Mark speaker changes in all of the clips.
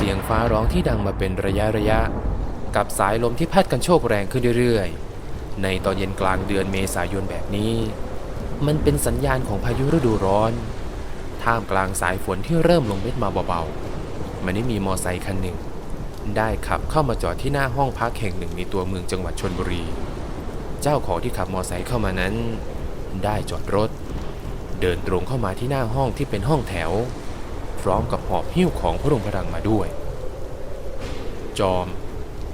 Speaker 1: เสียงฟ้าร้องที่ดังมาเป็นระยะระยะ กับสายลมที่พัดกันโชกแรงขึ้นเรื่อยๆ ในตอนเย็นกลางเดือนเมษายนแบบนี้ มันเป็นสัญญาณของพายุฤดูร้อน ท่ามกลางสายฝนที่เริ่มลงเม็ดมาเบาๆ มันได้มีมอไซค์คันหนึ่ง ได้ขับเข้ามาจอดที่หน้าห้องพักแห่งหนึ่งในตัวเมืองจังหวัดชนบุรี เจ้าของที่ขับมอไซค์เข้ามานั้น ได้จอดรถ เดินตรงเข้ามาที่หน้าห้องที่เป็นห้องแถว ร้อมกับหอบหิ้วของพระรงค์พลังมาด้วย จอม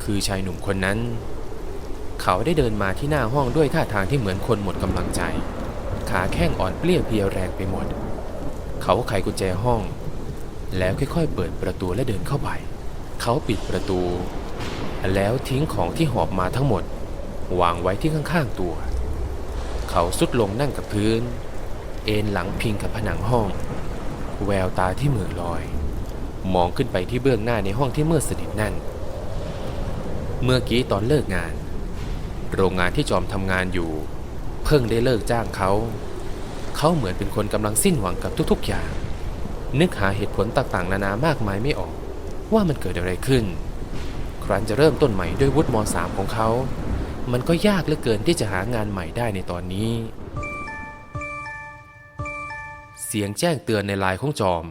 Speaker 1: คือชายหนุ่มคนนั้น เขาได้เดินมาที่หน้าห้องด้วยท่าทางที่เหมือนคนหมดกำลังใจ ขาแข้งอ่อนเปลี้ยเพลียแรงไปหมด เขาไขกุญแจห้อง แล้วค่อยๆ เปิดประตูและเดินเข้าไป เขาปิดประตู แล้วทิ้งของที่หอบมาทั้งหมด วางไว้ที่ข้างๆตัว เขาสุดลงนั่งกับพื้น เอนหลังพิงกับผนังห้อง แววตาที่เหมือลอย มองขึ้นไปที่เบื้องหน้าในห้องที่มืดสนิทนั่น เมื่อกี้ตอนเลิกงาน โรงงานที่จอมทำงานอยู่ เพิ่งได้เลิกจ้างเขา เขาเหมือนเป็นคนกำลังสิ้นหวังกับทุกๆอย่าง นึกหาเหตุผลต่างๆ นานามากมายไม่ออก ว่ามันเกิดอะไรขึ้น ครั้นจะเริ่มต้นใหม่ด้วยวุฒิม .3 ของเขา มันก็ยากเหลือเกินที่จะหางานใหม่ได้ในตอนนี้ เสียงแจ้งเตือนในไลน์ของจอม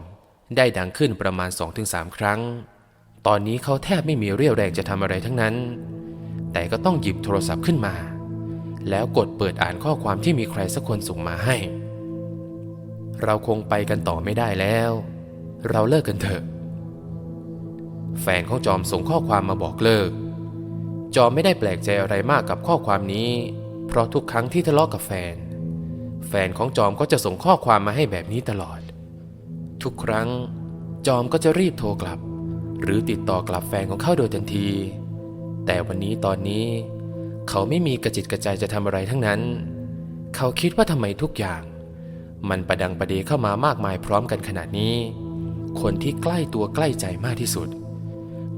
Speaker 1: ได้ดังขึ้นประมาณ 2-3 ครั้ง ตอนนี้เขาแทบไม่มีเรี่ยวแรงจะทำอะไรทั้งนั้น แต่ก็ต้องหยิบโทรศัพท์ขึ้นมา แล้วกดเปิดอ่านข้อความที่มีใครสักคนส่งมาให้ เราคงไปกันต่อไม่ได้แล้ว เราเลิกกันเถอะ แฟนของจอมส่งข้อความมาบอกเลิก จอมไม่ได้แปลกใจอะไรมากกับข้อความนี้ เพราะทุกครั้งที่ทะเลาะกับแฟน แฟนของจอมก็จะส่งข้อความมาให้แบบนี้ตลอด ทุกครั้ง จอมก็จะรีบโทรกลับ หรือติดต่อกลับแฟนของเขาโดยทันที แต่วันนี้ตอนนี้ เขาไม่มีกระจิตกระใจจะทำอะไรทั้งนั้น เขาคิดว่าทำไมทุกอย่าง มันประดังประเดเข้ามามากมายพร้อมกันขนาดนี้ คนที่ใกล้ตัวใกล้ใจมากที่สุด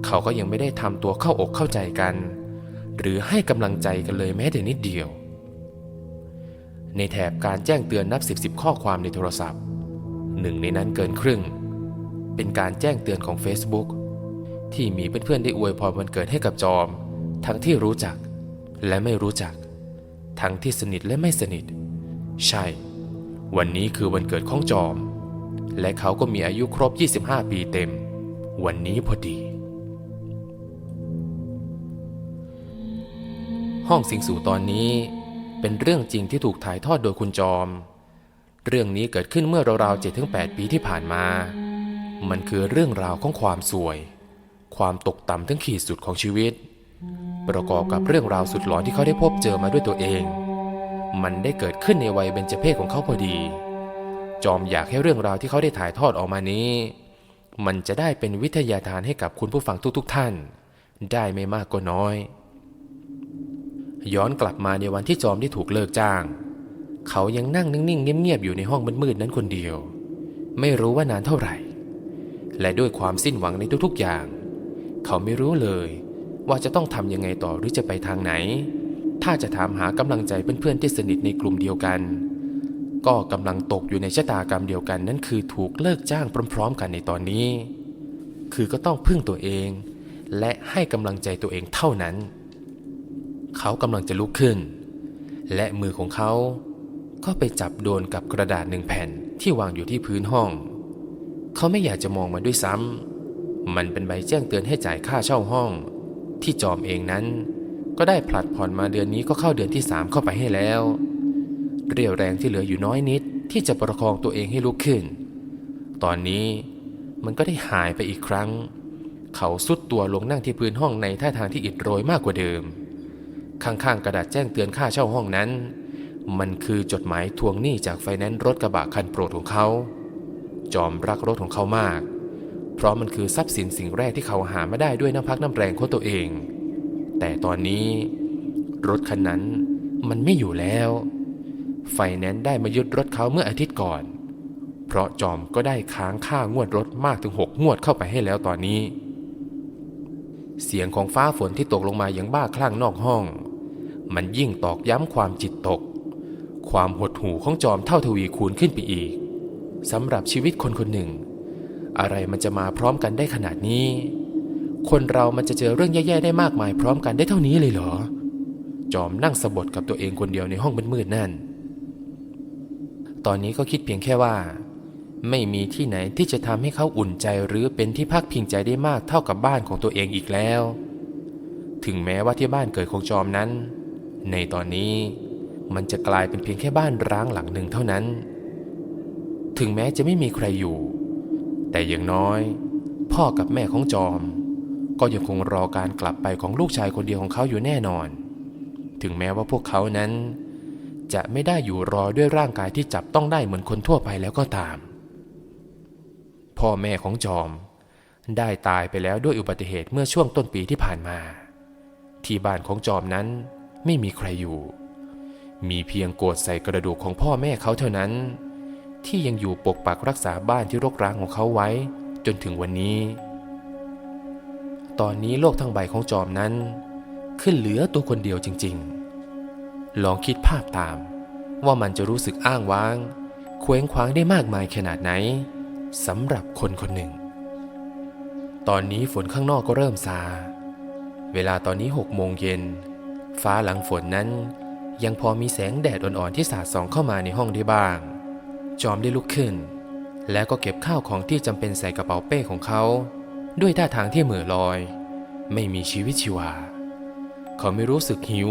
Speaker 1: เขาก็ยังไม่ได้ทำตัวเข้าอกเข้าใจกัน หรือให้กำลังใจกันเลยแม้แต่นิดเดียว ในแถบการแจ้งเตือนนับสิบสิบข้อความในโทรศัพท์หนึ่งในนั้นเกินครึ่ง เป็นการแจ้งเตือนของ Facebook ที่มีเพื่อนๆได้อวยพรวันเกิดให้กับจอม ทั้งที่รู้จักและไม่รู้จัก ทั้งที่สนิทและไม่สนิท ใช่ วันนี้คือวันเกิดของจอม และเขาก็มีอายุครบ 25 ปีเต็ม วันนี้พอดี ห้องสิงสู่ตอนนี้ เป็นเรื่องจริงที่ถูกถ่ายทอดโดยคุณจอม เรื่องนี้เกิดขึ้นเมื่อราวๆ7-8ปีที่ผ่านมา มันคือเรื่องราวของความสวย ความตกต่ำถึงขีดสุดของชีวิต ประกอบกับเรื่องราวสุดหลอนที่เขาได้พบเจอมาด้วยตัวเอง มันได้เกิดขึ้นในวัยเบญจเพศของเขาพอดี จอมอยากให้เรื่องราวที่เขาได้ถ่ายทอดออกมานี้ มันจะได้เป็นวิทยาทานให้กับคุณผู้ฟังทุกๆท่าน ได้ไม่มากก็น้อย ย้อนกลับมาในวันที่จอมได้ถูกเลิกจ้าง เขายังนั่งนิ่งๆเงียบๆอยู่ในห้องมืดๆนั้นคนเดียว ไม่รู้ว่านานเท่าไหร่ และด้วยความสิ้นหวังในทุกๆอย่าง เขาไม่รู้เลยว่าจะต้องทำยังไงต่อหรือจะไปทางไหน ถ้าจะถามหากำลังใจเพื่อนๆที่สนิทในกลุ่มเดียวกัน ก็กำลังตกอยู่ในชะตากรรมเดียวกันนั่นคือถูกเลิกจ้างพร้อม ๆ กันในตอนนี้ คือก็ต้องพึ่งตัวเอง และให้กำลังใจตัวเองเท่านั้น เขากำลังจะลุกขึ้น และมือของเขาก็ไปจับโดนกับกระดาษหนึ่งแผ่นที่วางอยู่ที่พื้นห้อง เขาไม่อยากจะมองมันด้วยซ้ำ มันเป็นใบแจ้งเตือนให้จ่ายค่าเช่าห้อง ที่จอมเองนั้น ก็ได้ผลัดผ่อนมาเดือนนี้ก็เข้าเดือนที่สามเข้าไปให้แล้ว เรี่ยวแรงที่เหลืออยู่น้อยนิดที่จะประคองตัวเองให้ลุกขึ้น ตอนนี้มันก็ได้หายไปอีกครั้ง เขาสุดตัวลงนั่งที่พื้นห้องในท่าทางที่อิดโรยมากกว่าเดิม ข้างๆกระดาษแจ้งเตือนค่าเช่าห้องนั้น มันคือจดหมายทวงหนี้จากไฟแนนซ์รถกระบะคันโปรดของเขา จอมรักรถของเขามาก เพราะมันคือทรัพย์สินสิ่งแรกที่เขาหาไมาได้ด้วยน้ำพักน้ำแรงของตัวเอง แต่ตอนนี้ รถคันนั้นมันไม่อยู่แล้ว ไฟแนนซ์ได้มายึดรถเขาเมื่ออาทิตย์ก่อน เพราะจอมก็ได้ค้างค่างวดรถมากถึงหกงวดเข้าไปให้แล้วตอนนี้ เสียงของฟ้าฝนที่ตกลงมาอย่างบ้าคลั่งนอกห้อง มันยิ่งตอกย้ำความจิตตก ความหดหู่ของจอมเท่าทวีคูณขึ้นไปอีกสำหรับชีวิตคนคนหนึ่ง อะไรมันจะมาพร้อมกันได้ขนาดนี้ คนเรามันจะเจอเรื่องแย่ๆได้มากมายพร้อมกันได้เท่านี้เลยเหรอ จอมนั่งสะบดกับตัวเองคนเดียวในห้องมืดๆนั่น ตอนนี้ก็คิดเพียงแค่ว่า ไม่มีที่ไหนที่จะทำให้เขาอุ่นใจหรือเป็นที่พักพิงใจได้มากเท่ากับบ้านของตัวเองอีกแล้ว ถึงแม้ว่าที่บ้านเกิดของจอมนั้น ในตอนนี้มันจะกลายเป็นเพียงแค่บ้านร้างหลังหนึ่งเท่านั้น ถึงแม้จะไม่มีใครอยู่ แต่อย่างน้อย พ่อกับแม่ของจอม ก็ยังคงรอการกลับไปของลูกชายคนเดียวของเขาอยู่แน่นอน ถึงแม้ว่าพวกเขานั้น จะไม่ได้อยู่รอด้วยร่างกายที่จับต้องได้เหมือนคนทั่วไปแล้วก็ตาม พ่อแม่ของจอม ได้ตายไปแล้วด้วยอุบัติเหตุเมื่อช่วงต้นปีที่ผ่านมา ที่บ้านของจอมนั้นไม่มีใครอยู่ มีเพียงโกดใส่กระดูกของพ่อแม่เขาเท่านั้น ที่ยังอยู่ปกปักรักษาบ้านที่รกร้างของเขาไว้ จนถึงวันนี้ ตอนนี้โลกทั้งใบของจอมนั้น ขึ้นเหลือตัวคนเดียวจริง ๆ ลองคิดภาพตามว่ามันจะรู้สึกอ้างว้าง เคว้งคว้างได้มากมายขนาดไหน สำหรับคนคนหนึ่ง ตอนนี้ฝนข้างนอกก็เริ่มซา เวลาตอนนี้หกโมงเย็น ฟ้าหลังฝนนั้น ยังพอมีแสงแดดอ่อนๆที่สาดส่องเข้ามาในห้องได้บ้าง จอมได้ลุกขึ้น แล้วก็เก็บข้าวของที่จำเป็นใส่กระเป๋าเป้ของเขา ด้วยท่าทางที่เหม่อลอย ไม่มีชีวิตชีวา เขาไม่รู้สึกหิว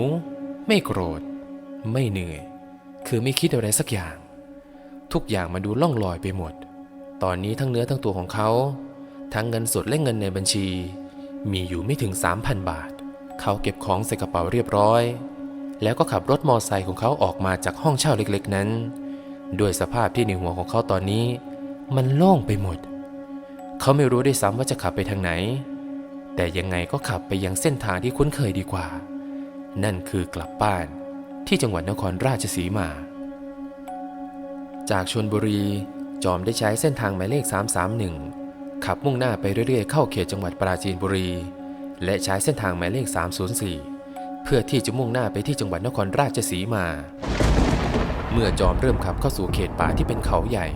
Speaker 1: ไม่โกรธ ไม่เหนื่อย คือไม่คิดอะไรสักอย่าง ทุกอย่างมาดูล่องลอยไปหมด ตอนนี้ทั้งเนื้อทั้งตัวของเขา ทั้งเงินสดและเงินในบัญชี มีอยู่ไม่ถึง 3,000 บาท เขาเก็บของใส่กระเป๋าเรียบร้อย แล้วก็ขับรถมอไซค์ของเขาออกมาจากห้องเช่าเล็กๆนั้น ด้วยสภาพที่ในหัวของเขาตอนนี้ มันโล่งไปหมด เขาไม่รู้ด้วยซ้ำว่าจะขับไปทางไหน แต่ยังไงก็ขับไปยังเส้นทางที่คุ้นเคยดีกว่า นั่นคือกลับบ้านที่จังหวัดนครราชสีมา จากชนบุรี จอมได้ใช้เส้นทางหมายเลข 331 ขับมุ่งหน้าไปเรื่อยๆ เข้าเขตจังหวัดปราจีนบุรี และใช้เส้นทางหมายเลข 304 เพื่อที่จะมุ่งหน้าไปที่จังหวัดนครราชสีมา เมื่อจอมเริ่มขับเข้าสู่เขตป่าที่เป็นเขาใหญ่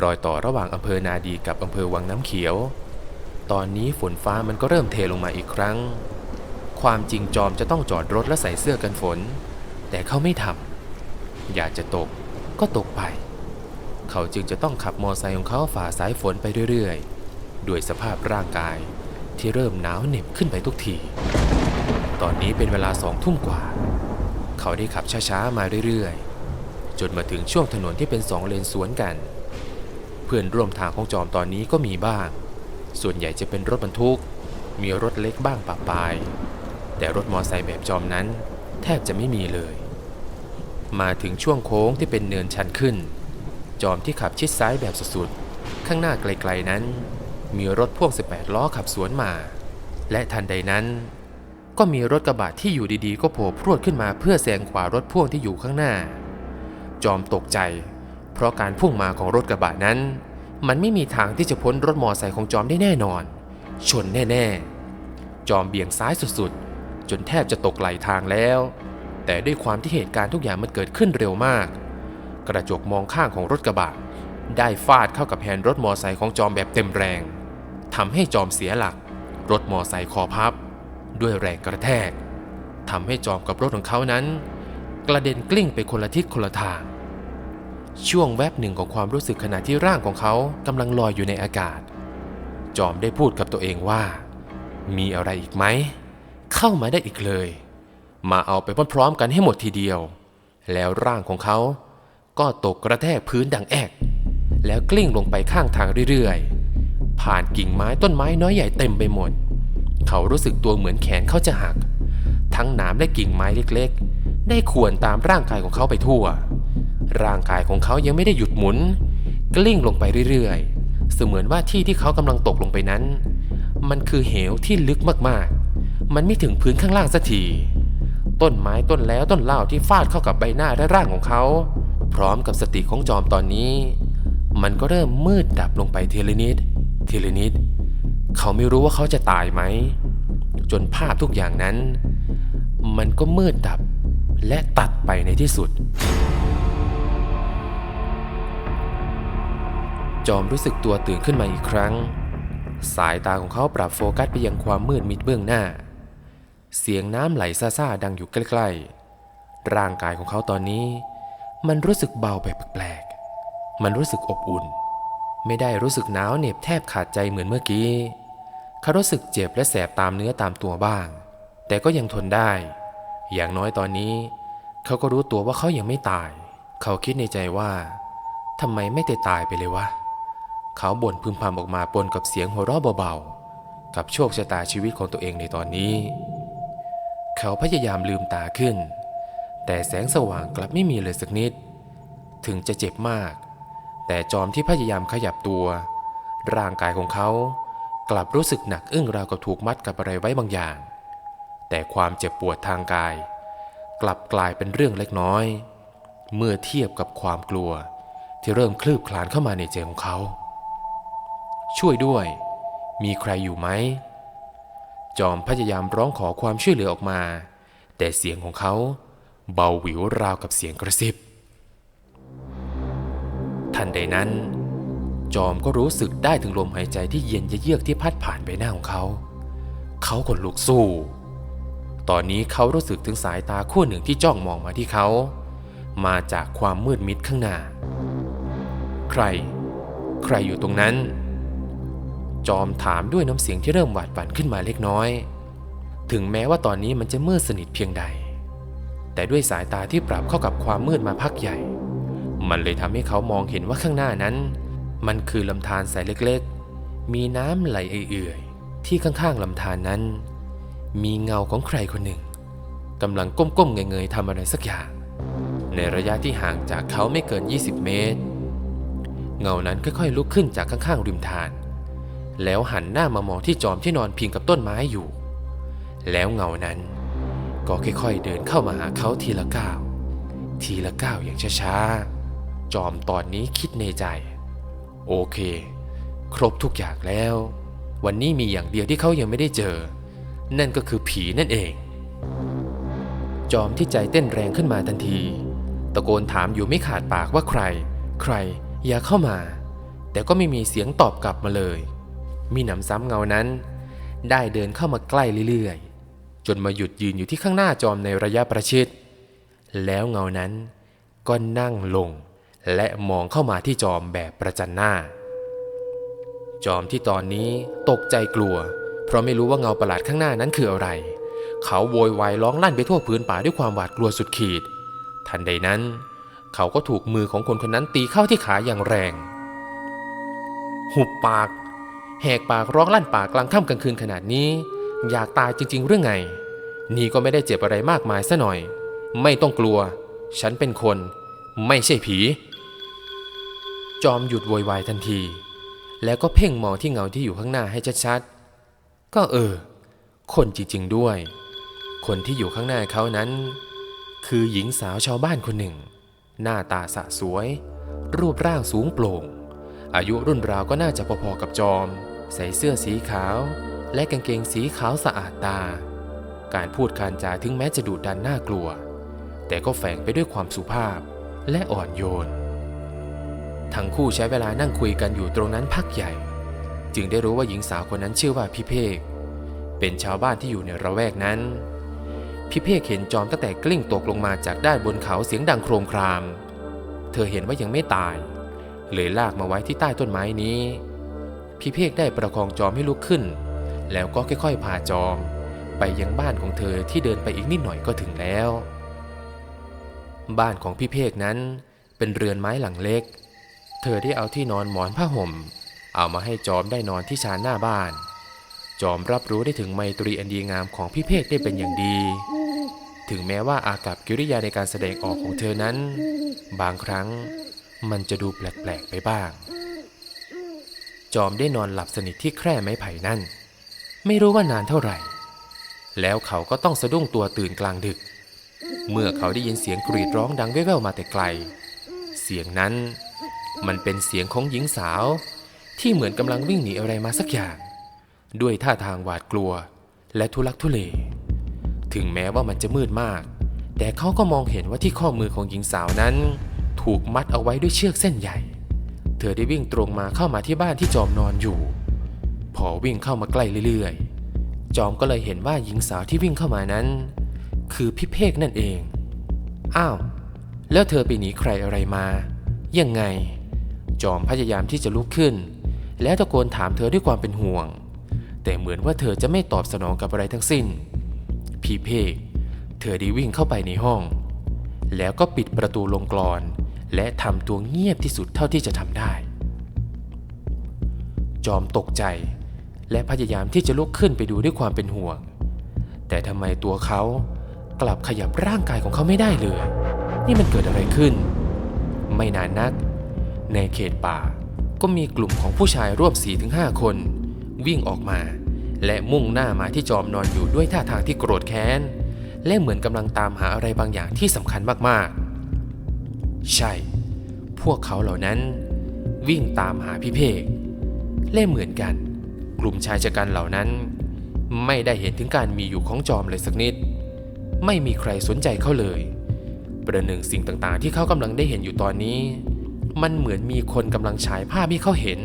Speaker 1: รอยต่อระหว่างอำเภอนาดีกับอำเภอวังน้ำเขียว ตอนนี้ฝนฟ้ามันก็เริ่มเทลงมาอีกครั้ง ความจริงจอมจะต้องจอดรถและใส่เสื้อกันฝน แต่เขาไม่ทำอยากจะตกก็ตกไป เขาจึงจะต้องขับมอไซค์ของเขาฝ่าสายฝนไปเรื่อยๆ ด้วยสภาพร่างกายที่เริ่มหนาวเหน็บขึ้นไปทุกที ตอนนี้เป็นเวลาสองทุ่มกว่า เขาได้ขับช้าๆ มาเรื่อยๆ จนมาถึงช่วงถนนที่เป็นสองเลนสวนกัน เพื่อนร่วมทางของจอมตอนนี้ก็มีบ้าง ส่วนใหญ่จะเป็นรถบรรทุก มีรถเล็กบ้างปะปาย แต่รถมอไซค์แบบจอมนั้น แทบจะไม่มีเลย มาถึงช่วงโค้งที่เป็นเนินชันขึ้น จอมที่ขับชิดซ้ายแบบสุดๆ ข้างหน้าไกลๆนั้น มีรถพ่วง 18 ล้อขับสวนมา และทันใดนั้น ก็มีรถกระบะที่อยู่ดีๆ ก็โผล่พรวดขึ้นมาเพื่อแซงขวารถพ่วงที่อยู่ข้างหน้า จอมตกใจ เพราะการพุ่งมาของรถกระบะนั้น มันไม่มีทางที่จะพ้นรถมอไซค์ของจอมได้แน่นอน ชนแน่ๆ จอมเบี่ยงซ้ายสุดๆ จนแทบจะตกไหลทางแล้ว แต่ด้วยความที่เหตุการณ์ทุกอย่างมันเกิดขึ้นเร็วมาก กระจกมองข้างของรถกระบะ ได้ฟาดเข้ากับแฮนด์รถมอไซค์ของจอมแบบเต็มแรงทำให้จอมเสียหลัก รถมอไซค์คอพับ ด้วยแรงกระแทกทำให้จอมกับรถของเขานั้น กระเด็นกลิ้งไปคนละทิศคนละทาง ช่วงแวบหนึ่งของความรู้สึกขณะที่ร่างของเขากำลังลอยอยู่ในอากาศ จอมได้พูดกับตัวเองว่า มีอะไรอีกไหม เข้ามาได้อีกเลย มาเอาไปพร้อมๆกันให้หมดทีเดียว แล้วร่างของเขา ก็ตกกระแทกพื้นดังแอก แล้วกลิ้งลงไปข้างทางเรื่อยๆ ผ่านกิ่งไม้ต้นไม้น้อยใหญ่เต็มไปหมด เขารู้สึกตัวเหมือนแขนเขาจะหัก ทั้งหนามและกิ่งไม้เล็กๆ ได้ข่วนตามร่างกายของเขาไปทั่ว ร่างกายของเขายังไม่ได้หยุดหมุน กลิ้งลงไปเรื่อยๆ เสมือนว่าที่ที่เขากำลังตกลงไปนั้น มันคือเหวที่ลึกมากๆ มันไม่ถึงพื้นข้างล่างสักที ต้นไม้ต้นแล้วต้นเล่าที่ฟาดเข้ากับใบหน้าและร่างของเขา พร้อมกับสติของจอมตอนนี้ มันก็เริ่มมืดดับลงไปทีละนิดทีละนิด เขาไม่รู้ว่าเขาจะตายไหม จนภาพทุกอย่างนั้น มันก็มืดดับและตัดไปในที่สุด จอมรู้สึกตัวตื่นขึ้นมาอีกครั้ง สายตาของเขาปรับโฟกัสไปยังความมืดมิดเบื้องหน้า เสียงน้ำไหลซ่าๆดังอยู่ใกล้ๆ ร่างกายของเขาตอนนี้ มันรู้สึกเบาไปแปลกๆ มันรู้สึกอบอุ่น ไม่ได้รู้สึกหนาวเหน็บแทบขาดใจเหมือนเมื่อกี้เขารู้สึกเจ็บและแสบตามเนื้อตามตัวบ้าง แต่ก็ยังทนได้ อย่างน้อยตอนนี้ เขาก็รู้ตัวว่าเขายังไม่ตาย เขาคิดในใจว่าทำไมไม่ได้ตายไปเลยวะ เขาบ่นพึมพำออกมาปนกับเสียงหัวเราะเบาๆ กับโชคชะตาชีวิตของตัวเองในตอนนี้ เขาพยายามลืมตาขึ้น แต่แสงสว่างกลับไม่มีเลยสักนิด ถึงจะเจ็บมาก แต่จอมที่พยายามขยับตัว ร่างกายของเขากลับรู้สึกหนักอึ้งราวกับถูกมัดกับอะไรไว้บางอย่าง แต่ความเจ็บปวดทางกาย กลับกลายเป็นเรื่องเล็กน้อย เมื่อเทียบกับความกลัวที่เริ่มคลืบคลานเข้ามาในใจของเขา ช่วยด้วย มีใครอยู่ไหม จอมพยายามร้องขอความช่วยเหลือออกมา แต่เสียงของเขา เบาหวิวราวกับเสียงกระซิบ ทันใดนั้น จอมก็รู้สึกได้ถึงลมหายใจที่เย็นเยือกที่พัดผ่านใบหน้าของเขา เขาขนลุกสู้ ตอนนี้เขารู้สึกถึงสายตาคู่หนึ่งที่จ้องมองมาที่เขา มาจากความมืดมิดข้างหน้า ใคร ใครอยู่ตรงนั้น จอมถามด้วยน้ำเสียงที่เริ่มหวาดหวั่นขึ้นมาเล็กน้อย ถึงแม้ว่าตอนนี้มันจะมืดสนิทเพียงใด แต่ด้วยสายตาที่ปรับเข้ากับความมืดมาพักใหญ่ มันเลยทำให้เขามองเห็นว่าข้างหน้านั้น มันคือลำธารสายเล็กๆ มีน้ำไหลเอื่อยๆ ที่ข้างๆลำธารนั้น มีเงาของใครคนหนึ่งกำลังก้มๆเงยๆทำอะไรสักอย่าง ในระยะที่ห่างจากเขาไม่เกิน 20 เมตร เงานั้นค่อยๆลุกขึ้นจากข้างๆริมทานแล้วหันหน้ามามองที่จอมที่นอนพิงกับต้นไม้อยู่ แล้วเงานั้น ก็ค่อยๆเดินเข้ามาหาเขาทีละก้าว ทีละก้าวอย่างช้าๆ จอมตอนนี้คิดในใจ โอเค ครบทุกอย่างแล้ว วันนี้มีอย่างเดียวที่เขายังไม่ได้เจอ นั่นก็คือผีนั่นเอง จอมที่ใจเต้นแรงขึ้นมาทันที ตะโกนถามอยู่ไม่ขาดปากว่าใคร ใครอย่าเข้ามา แต่ก็ไม่มีเสียงตอบกลับมาเลย มีหนำซ้ำเงานั้น ได้เดินเข้ามาใกล้เรื่อย จนมาหยุดยืนอยู่ที่ข้างหน้าจอมในระยะประชิดแล้วเงานั้นก็นั่งลงและมองเข้ามาที่จอมแบบประจันหน้า จอมที่ตอนนี้ตกใจกลัว เพราะไม่รู้ว่าเงาประหลาดข้างหน้านั้นคืออะไร เขาโวยวายร้องลั่นไปทั่วพื้นป่าด้วยความหวาดกลัวสุดขีด ทันใดนั้น เขาก็ถูกมือของคนคนนั้นตีเข้าที่ขาอย่างแรง หุบปาก แหกปากร้องลั่นปากกลางค่ำกลางคืนขนาดนี้ อยากตายจริงๆเรื่องไง นี่ก็ไม่ได้เจ็บอะไรมากมายซะหน่อย ไม่ต้องกลัว ฉันเป็นคน ไม่ใช่ผี จอมหยุดโวยวายทันที แล้วก็เพ่งมองที่เงาที่อยู่ข้างหน้าให้ชัดๆ ก็เออ คนจริงๆด้วย คนที่อยู่ข้างหน้าเขานั้น คือหญิงสาวชาวบ้านคนหนึ่ง หน้าตาสะสวย รูปร่างสูงโปร่ง อายุรุ่นราวก็น่าจะพอๆกับจอม ใส่เสื้อสีขาว และกางเกงสีขาวสะอาดตา การพูดการจาถึงแม้จะดุดันน่ากลัว แต่ก็แฝงไปด้วยความสุภาพและอ่อนโยน ทั้งคู่ใช้เวลานั่งคุยกันอยู่ตรงนั้นพักใหญ่ จึงได้รู้ว่าหญิงสาวคนนั้นชื่อว่าพี่เพกเป็นชาวบ้านที่อยู่ในระแวกนั้นพี่เพกเห็นจอมตั้งแต่กลิ้งตกลงมาจากด้านบนเขาเสียงดังโครมคราม เธอเห็นว่ายังไม่ตาย เลยลากมาไว้ที่ใต้ต้นไม้นี้พี่เพกได้ประคองจอมให้ลุกขึ้น แล้วก็ค่อยๆพาจอม ไปยังบ้านของเธอที่เดินไปอีกนิดหน่อยก็ถึงแล้ว บ้านของพี่เพกนั้นเป็นเรือนไม้หลังเล็ก เธอได้เอาที่นอนหมอนผ้าห่ม เอามาให้จอมได้นอนที่ชานหน้าบ้าน จอมรับรู้ได้ถึงไมตรีอันดีงามของพี่เพกได้เป็นอย่างดี ถึงแม้ว่าอากับกิริยาในการแสดงออกของเธอนั้น บางครั้งมันจะดูแปลกๆไปบ้าง จอมได้นอนหลับสนิทที่แคร่ไม้ไผ่นั่น ไม่รู้ว่านานเท่าไหร่ แล้วเขาก็ต้องสะดุ้งตัวตื่นกลางดึก เมื่อเขาได้ยินเสียงกรีดร้องดังแว่วๆมาแต่ไกล เสียงนั้นมันเป็นเสียงของหญิงสาว ที่เหมือนกำลังวิ่งหนีอะไรมาสักอย่าง ด้วยท่าทางหวาดกลัวและทุลักทุเล ถึงแม้ว่ามันจะมืดมาก แต่เขาก็มองเห็นว่าที่ข้อมือของหญิงสาวนั้น ถูกมัดเอาไว้ด้วยเชือกเส้นใหญ่ เธอได้วิ่งตรงมาเข้ามาที่บ้านที่จอมนอนอยู่ พอวิ่งเข้ามาใกล้เรื่อยๆ จอมก็เลยเห็นว่าหญิงสาวที่วิ่งเข้ามานั้น คือพี่เพกนั่นเอง อ้าว แล้วเธอไปหนีใครอะไรมา ยังไง จอมพยายามที่จะลุกขึ้น แล้วตะโกนถามเธอด้วยความเป็นห่วง แต่เหมือนว่าเธอจะไม่ตอบสนองกับอะไรทั้งสิ้น พี่เพก เธอได้วิ่งเข้าไปในห้อง แล้วก็ปิดประตูลงกรอนและทำตัวเงียบที่สุดเท่าที่จะทำได้ จอมตกใจ และพยายามที่จะลุกขึ้นไปดูด้วยความเป็นห่วง แต่ทำไมตัวเขากลับขยับร่างกายของเขาไม่ได้เลย นี่มันเกิดอะไรขึ้น ไม่นานนัก ในเขตป่าก็มีกลุ่มของผู้ชายร่วม4-5คน วิ่งออกมา และมุ่งหน้ามาที่จอมนอนอยู่ด้วยท่าทางที่โกรธแค้น และเหมือนกำลังตามหาอะไรบางอย่างที่สำคัญมากๆ ใช่ พวกเขาเหล่านั้น วิ่งตามหาพี่เพกและเหมือนกัน ลุ่มชายชะกันเหล่านั้น ไม่ได้เห็นถึงการมีอยู่ของจอมเลยสักนิด ไม่มีใครสนใจเขาเลย ประหนึ่งสิ่งต่างๆ ที่เขากำลังได้เห็นอยู่ตอนนี้ มันเหมือนมีคนกำลังฉายภาพให้เขาเห็น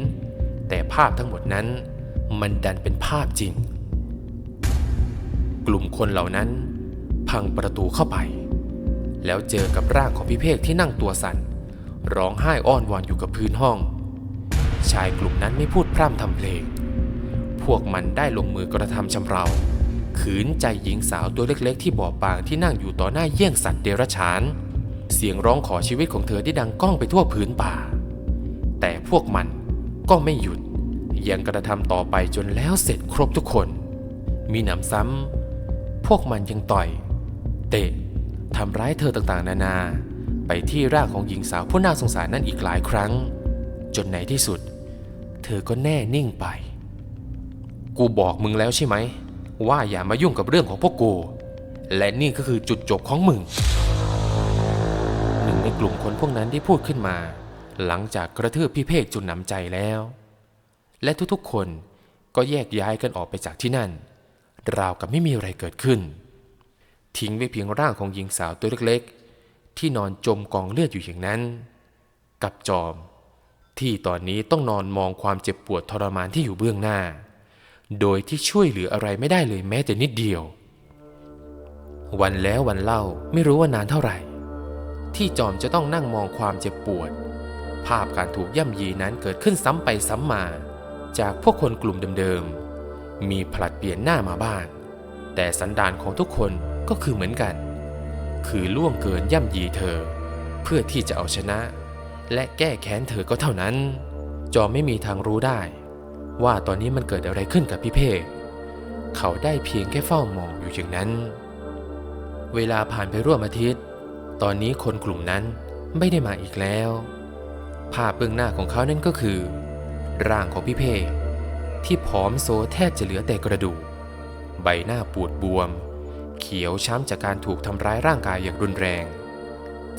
Speaker 1: แต่ภาพทั้งหมดนั้น มันดันเป็นภาพจริง กลุ่มคนเหล่านั้น พังประตูเข้าไป แล้วเจอกับร่างของพี่เพกที่นั่งตัวสั่นร้องไห้อ้อนวอนอยู่กับพื้นห้อง ชายกลุ่มนั้นไม่พูดพร่ำทำเพลง วกมันได้ลงมือกระทำชำเราขืนใจหญิงสาวตัวเล็กๆ ที่บอบบางที่นั่งอยู่ต่อหน้าเยี่ยงสัตว์เดรัจฉาน เสียงร้องขอชีวิตของเธอที่ดังก้องไปทั่วพื้นป่า แต่พวกมันก็ไม่หยุด ยังกระทำต่อไปจนแล้วเสร็จครบทุกคน มีหนำซ้ำ พวกมันยังต่อย เตะทำร้ายเธอต่างๆ นานา ไปที่ร่างของหญิงสาวผู้น่าสงสารนั่นอีกหลายครั้ง จนในที่สุด เธอก็แน่นิ่งไป กูบอกมึงแล้วใช่ไหม ว่าอย่ามายุ่งกับเรื่องของพวกกู และนี่ก็คือจุดจบของมึง หนึ่งในกลุ่มคนพวกนั้นได้พูดขึ้นมา หลังจากกระทืบพี่เพกจนหนำใจแล้ว และทุกๆคนก็แยกย้ายกันออกไปจากที่นั่น ราวกับไม่มีอะไรเกิดขึ้น ทิ้งไว้เพียงร่างของหญิงสาวตัวเล็กๆ ที่นอนจมกองเลือดอยู่อย่างนั้น กับจอม ที่ตอนนี้ต้องนอนมองความเจ็บปวดทรมานที่อยู่เบื้องหน้า โดยที่ช่วยเหลืออะไรไม่ได้เลยแม้แต่นิดเดียว วันแล้ววันเล่าไม่รู้ว่านานเท่าไหร่ ที่จอมจะต้องนั่งมองความเจ็บปวด ภาพการถูกย่ำยีนั้นเกิดขึ้นซ้ำไปซ้ำมา จากพวกคนกลุ่มเดิมๆ มีผลัดเปลี่ยนหน้ามาบ้าง แต่สันดานของทุกคนก็คือเหมือนกัน คือล่วงเกินย่ำยีเธอ เพื่อที่จะเอาชนะ และแก้แค้นเธอก็เท่านั้น จอมไม่มีทางรู้ได้ ว่าตอนนี้มันเกิดอะไรขึ้นกับพี่เพกเขาได้เพียงแค่เฝ้ามองอยู่อย่างนั้น เวลาผ่านไปร่วมอาทิตย์ ตอนนี้คนกลุ่มนั้นไม่ได้มาอีกแล้ว ภาพเบื้องหน้าของเขานั่นก็คือ ร่างของพี่เพกที่ผอมโซแทบจะเหลือแต่กระดูก ใบหน้าปูดบวม เขียวช้ำจากการถูกทำร้ายร่างกายอย่างรุนแรง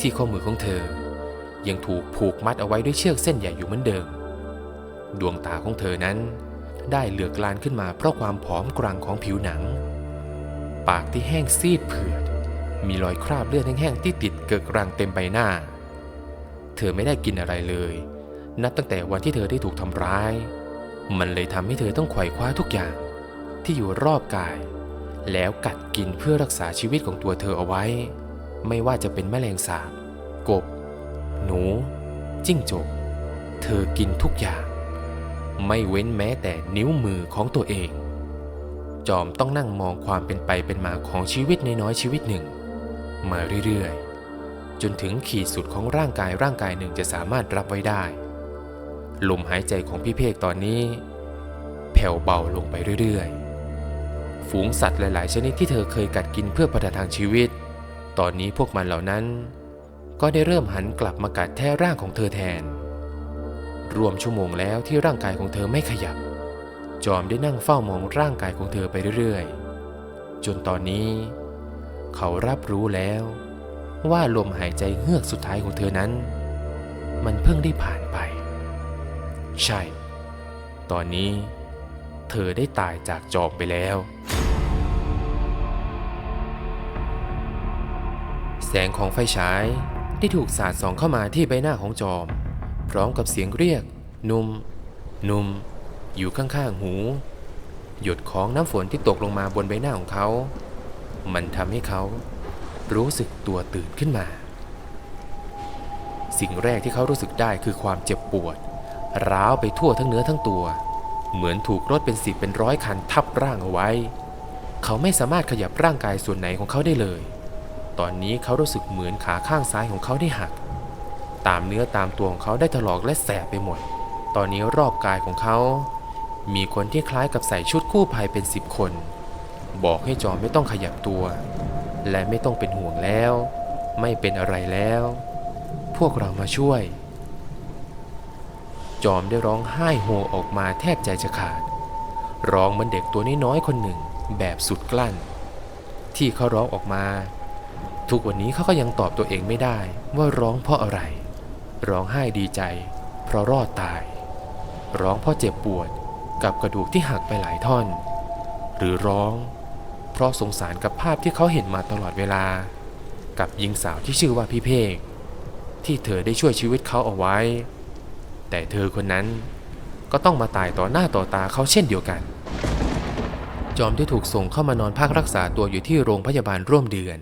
Speaker 1: ที่ข้อมือของเธอ ยังถูกผูกมัดเอาไว้ด้วยเชือกเส้นใหญ่อยู่เหมือนเดิม ดวงตาของเธอนั้น ได้เหลือกลานขึ้นมาเพราะความผอมกรังของผิวหนัง ปากที่แห้งซีดเผือด มีรอยคราบเลือดแห้งๆที่ติดเกิดรังเต็มใบหน้า เธอไม่ได้กินอะไรเลย นับตั้งแต่วันที่เธอได้ถูกทำร้าย มันเลยทำให้เธอต้องไขว่คว้าทุกอย่างที่อยู่รอบกาย แล้วกัดกินเพื่อรักษาชีวิตของตัวเธอเอาไว้ ไม่ว่าจะเป็นแมลงสาบ กบ หนู จิ้งจก เธอกินทุกอย่าง ไม่เว้นแม้แต่นิ้วมือของตัวเอง จอมต้องนั่งมองความเป็นไปเป็นมาของชีวิตน้อยๆชีวิตหนึ่ง มาเรื่อยๆ จนถึงขีดสุดของร่างกายร่างกายหนึ่งจะสามารถรับไว้ได้ ลมหายใจของพี่เพกตอนนี้ แผ่วเบาลงไปเรื่อยๆ ฝูงสัตว์หลาย ๆ ชนิดที่เธอเคยกัดกินเพื่อประทังชีวิต ตอนนี้พวกมันเหล่านั้น ก็ได้เริ่มหันกลับมากัดแท้ร่างของเธอแทน รวมชั่วโมงแล้วที่ร่างกายของเธอไม่ขยับ จอมได้นั่งเฝ้ามองร่างกายของเธอไปเรื่อยๆ จนตอนนี้ เขารับรู้แล้ว ว่าลมหายใจเฮือกสุดท้ายของเธอนั้น มันเพิ่งได้ผ่านไป ใช่ ตอนนี้ เธอได้ตายจากจอมไปแล้วแสงของไฟฉายได้ถูกสาดส่องเข้ามาที่ใบหน้าของจอม พร้อมกับเสียงเรียก นุ่ม นุ่ม อยู่ข้างๆหู หยดของน้ำฝนที่ตกลงมาบนใบหน้าของเขา มันทำให้เขา รู้สึกตัวตื่นขึ้นมา สิ่งแรกที่เขารู้สึกได้คือความเจ็บปวด ร้าวไปทั่วทั้งเนื้อทั้งตัว เหมือนถูกรถเป็นสิบเป็นร้อยคันทับร่างเอาไว้ เขาไม่สามารถขยับร่างกายส่วนไหนของเขาได้เลย ตอนนี้เขารู้สึกเหมือนขาข้างซ้ายของเขาได้หัก ตามเนื้อตามตัวของเขาได้ถลอกและแสบไปหมด ตอนนี้รอบกายของเขา มีคนที่คล้ายกับใส่ชุดกู้ภัยเป็นสิบคน บอกให้จอมไม่ต้องขยับตัว และไม่ต้องเป็นห่วงแล้ว ไม่เป็นอะไรแล้ว พวกเรามาช่วย จอมได้ร้องไห้โฮออกมาแทบใจจะขาด ร้องเหมือนเด็กตัวน้อยๆคนหนึ่งแบบสุดกลั้น ที่เขาร้องออกมา ทุกวันนี้เขาก็ยังตอบตัวเองไม่ได้ว่าร้องเพราะอะไร ร้องไห้ดีใจ เพราะรอดตาย ร้องเพราะเจ็บปวดกับกระดูกที่หักไปหลายท่อน หรือร้อง เพราะสงสารกับภาพที่เขาเห็นมาตลอดเวลา กับหญิงสาวที่ชื่อว่าพี่เพกที่เธอได้ช่วยชีวิตเขาเอาไว้ แต่เธอคนนั้นก็ต้องมาตายต่อหน้าต่อตาเขาเช่นเดียวกัน จอมที่ถูกส่งเข้ามานอนพักรักษาตัวอยู่ที่โรงพยาบาลร่วมเดือน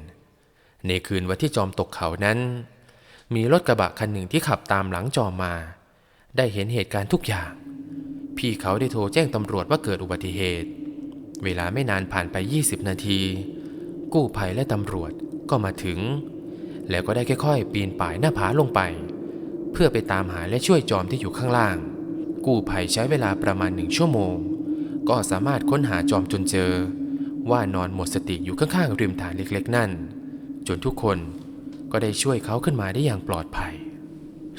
Speaker 1: ในคืนวันที่จอมตกเขานั้น มีรถกระบะคันหนึ่งที่ขับตามหลังจอมมา ได้เห็นเหตุการณ์ทุกอย่าง พี่เขาได้โทรแจ้งตำรวจว่าเกิดอุบัติเหตุ เวลาไม่นานผ่านไป 20 นาที กู้ภัยและตำรวจก็มาถึง แล้วก็ได้ค่อยๆ ปีนป่ายหน้าผาลงไป เพื่อไปตามหาและช่วยจอมที่อยู่ข้างล่าง กู้ภัยใช้เวลาประมาณหนึ่งชั่วโมง ก็สามารถค้นหาจอมจนเจอ ว่านอนหมดสติอยู่ข้างๆริมฐานเล็กๆ นั่น จนทุกคน ก็ได้ช่วยเขาขึ้นมาได้อย่างปลอดภัย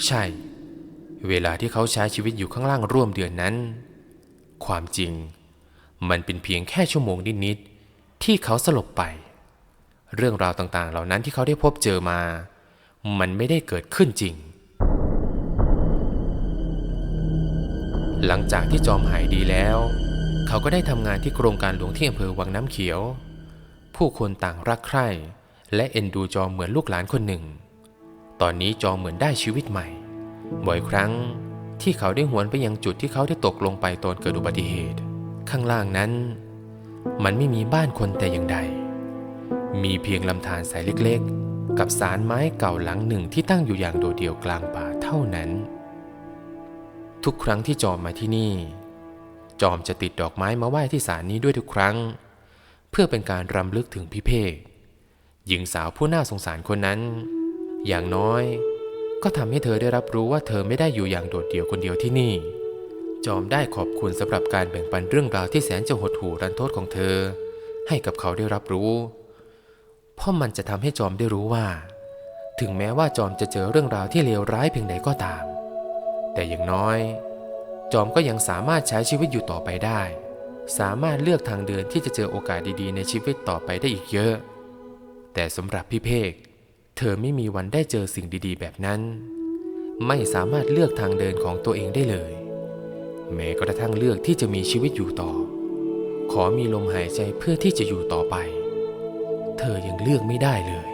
Speaker 1: ใช่ เวลาที่เขาใช้ชีวิตอยู่ข้างล่างร่วมเดือนนั้น ความจริง มันเป็นเพียงแค่ชั่วโมงนิดๆที่เขาสลบไป เรื่องราวต่างๆ เหล่านั้นที่เขาได้พบเจอมา มันไม่ได้เกิดขึ้นจริง หลังจากที่จอมหายดีแล้ว เขาก็ได้ทำงานที่โครงการหลวงที่อำเภอวังน้ำเขียว ผู้คนต่างรักใคร่ และเอ็นดูจอมเหมือนลูกหลานคนหนึ่ง ตอนนี้จอมเหมือนได้ชีวิตใหม่ บ่อยครั้งที่เขาได้หวนไปยังจุดที่เขาได้ตกลงไปตอนเกิดอุบัติเหตุ ข้างล่างนั้น มันไม่มีบ้านคนแต่อย่างใด มีเพียงลำธารสายเล็กๆ กับสารไม้เก่าหลังหนึ่งที่ตั้งอยู่อย่างโดดเดี่ยวกลางป่าเท่านั้น ทุกครั้งที่จอมมาที่นี่ จอมจะติดดอกไม้มาไหว้ที่ศาลนี้ด้วยทุกครั้ง เพื่อเป็นการรำลึกถึงพี่เพก หญิงสาวผู้น่าสงสารคนนั้น อย่างน้อย ก็ทำให้เธอได้รับรู้ว่าเธอไม่ได้อยู่อย่างโดดเดี่ยวคนเดียวที่นี่ จอมได้ขอบคุณสำหรับการแบ่งปันเรื่องราวที่แสนจะหดหู่รันทดของเธอ ให้กับเขาได้รับรู้ เพราะมันจะทำให้จอมได้รู้ว่า ถึงแม้ว่าจอมจะเจอเรื่องราวที่เลวร้ายเพียงใดก็ตาม แต่อย่างน้อย จอมก็ยังสามารถใช้ชีวิตอยู่ต่อไปได้ สามารถเลือกทางเดินที่จะเจอโอกาสดีๆ ในชีวิตต่อไปได้อีกเยอะ แต่สำหรับพี่เพกเธอไม่มีวันได้เจอสิ่งดีๆ แบบนั้น ไม่สามารถเลือกทางเดินของตัวเองได้เลย แม้กระทั่งเลือกที่จะมีชีวิตอยู่ต่อ ขอมีลมหายใจเพื่อที่จะอยู่ต่อไป เธอยังเลือกไม่ได้เลย